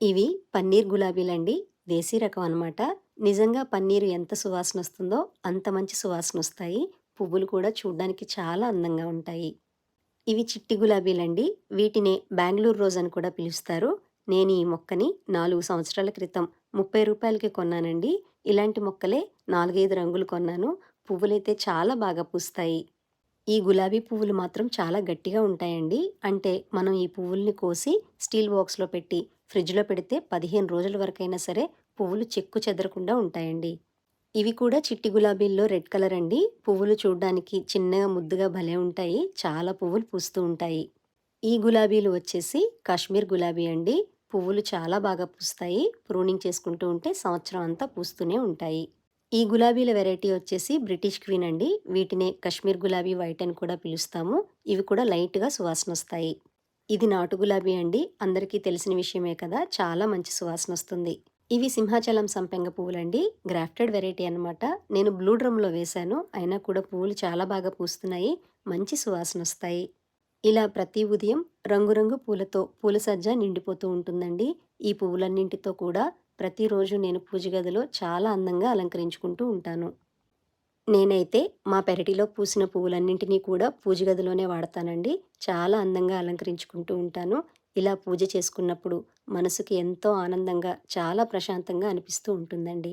ఇవి పన్నీర్ గులాబీలండి. దేశీ రకం అనమాట. నిజంగా పన్నీరు ఎంత సువాసన వస్తుందో అంత మంచి సువాసనొస్తాయి. పువ్వులు కూడా చూడ్డానికి చాలా అందంగా ఉంటాయి. ఇవి చిట్టి గులాబీలండి. వీటినే బెంగళూరు రోజ్ అని కూడా పిలుస్తారు. నేను ఈ మొక్కని నాలుగు సంవత్సరాల క్రితం ముప్పై రూపాయలకి కొన్నానండి. ఇలాంటి మొక్కలే 4, 5 రంగులు కొన్నాను. పువ్వులైతే చాలా బాగా పూస్తాయి. ఈ గులాబీ పువ్వులు మాత్రం చాలా గట్టిగా ఉంటాయండి. అంటే మనం ఈ పువ్వుల్ని కోసి స్టీల్ బాక్స్‌లో పెట్టి ఫ్రిడ్జ్‌లో పెడితే 15 రోజుల వరకైనా సరే పువ్వులు చెక్కు చెదరకుండా ఉంటాయండి. ఇవి కూడా చిట్టి గులాబీల్లో రెడ్ కలర్ అండి. పువ్వులు చూడడానికి చిన్నగా ముద్దుగా భలే ఉంటాయి. చాలా పువ్వులు పూస్తూ ఉంటాయి. ఈ గులాబీలు వచ్చేసి కాశ్మీర్ గులాబీ అండి. పువ్వులు చాలా బాగా పూస్తాయి. ప్రూనింగ్ చేసుకుంటూ ఉంటే సంవత్సరం అంతా పూస్తూనే ఉంటాయి. ఈ గులాబీల వెరైటీ వచ్చేసి బ్రిటిష్ క్వీన్ అండి. వీటినే కశ్మీర్ గులాబీ వైట్ అని కూడా పిలుస్తాము. ఇవి కూడా లైట్‌గా సువాసన వస్తాయి ఇది నాటు గులాబీ అండి. అందరికీ తెలిసిన విషయమే కదా! చాలా మంచి సువాసన వస్తుంది ఇవి సింహాచలం సంపెంగ పువ్వులండి. గ్రాఫ్టెడ్ వెరైటీ అనమాట. నేను బ్లూ డ్రమ్‌లో వేశాను. అయినా కూడా పువ్వులు చాలా బాగా పూస్తున్నాయి. మంచి సువాసన వస్తాయి ఇలా ప్రతి ఉదయం రంగురంగు పూలతో పూల సజ్జ నిండిపోతూ ఉంటుందండి. ఈ పువ్వులన్నింటితో కూడా ప్రతిరోజు నేను పూజ గదిలో చాలా అందంగా అలంకరించుకుంటూ ఉంటాను. నేనైతే మా పెరటిలో పూసిన పువ్వులన్నింటినీ కూడా పూజ గదిలోనే వాడతానండి. చాలా అందంగా అలంకరించుకుంటూ ఉంటాను. ఇలా పూజ చేసుకున్నప్పుడు మనసుకి ఎంతో ఆనందంగా, చాలా ప్రశాంతంగా అనిపిస్తూ ఉంటుందండి.